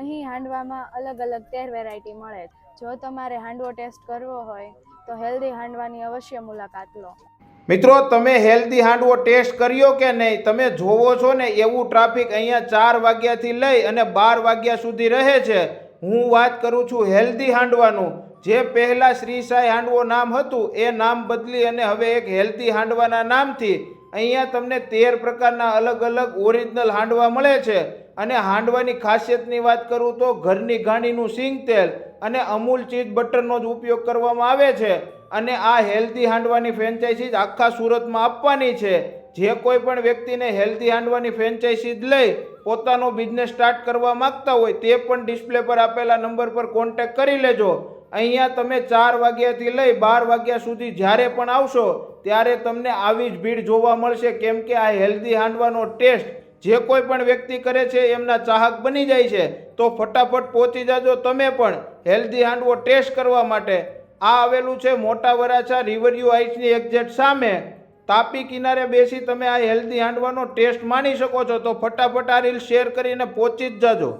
અહીં હાંડવામાં અલગ અલગ તેર વેરાયટી મળે. જો તમારે હાંડવો ટેસ્ટ કરવો હોય, તો હેલ્ધી હાંડવાની અવશ્ય મુલાકાત લો. મિત્રો, તમે હેલ્ધી હાંડવો ટેસ્ટ કર્યો કે નહીં? તમે જોવો છો ને, એવું ટ્રાફિક અહીંયા ચાર વાગ્યાથી લઈ અને બાર વાગ્યા સુધી રહે છે. હું વાત કરું છું હેલ્ધી હાંડવાનું. જે પહેલાં શ્રી સાંઈ હાંડવો નામ હતું, એ નામ બદલી અને હવે એક હેલ્ધી હાંડવાના નામથી અહીંયા તમને તેર પ્રકારના અલગ અલગ ઓરિજિનલ હાંડવા મળે છે. અને હાંડવાની ખાસિયતની વાત કરું તો ઘરની ઘાણીનું સિંગ તેલ અને અમૂલ ચીઝ બટરનો જ ઉપયોગ કરવામાં આવે છે. અને આ હેલ્ધી હાંડવાની ફ્રેન્ચાઇઝી આખા સુરતમાં આપવાની છે. જે કોઈ પણ વ્યક્તિને હેલ્ધી હાંડવાની ફ્રેન્ચાઇઝી લઈ પોતાનો બિઝનેસ સ્ટાર્ટ કરવા માગતા હોય તે પણ ડિસ્પ્લે પર આપેલા નંબર પર કોન્ટેક્ટ કરી લેજો. અહીંયા તમે ચાર વાગ્યાથી લઈ બાર વાગ્યા સુધી જ્યારે પણ આવશો, ત્યારે તમને આવી જ ભીડ જોવા મળશે, કેમ કે આ હેલ્ધી હાંડવાનો ટેસ્ટ જે કોઈ પણ વ્યક્તિ કરે છે, એમના ચાહક બની જાય છે. તો ફટાફટ પહોંચી જાજો તમે પણ હેલ્ધી હાંડવો ટેસ્ટ કરવા માટે. આ આવેલું છે મોટા વરાછા રિવરયુ આઈસની એક્ઝેટ સામે. તાપી કિનારે બેસી તમે આ હેલ્ધી હાંડવાનો ટેસ્ટ માણી શકો છો. તો ફટાફટ આ રીલ શેર કરીને પહોંચી જ જાજો.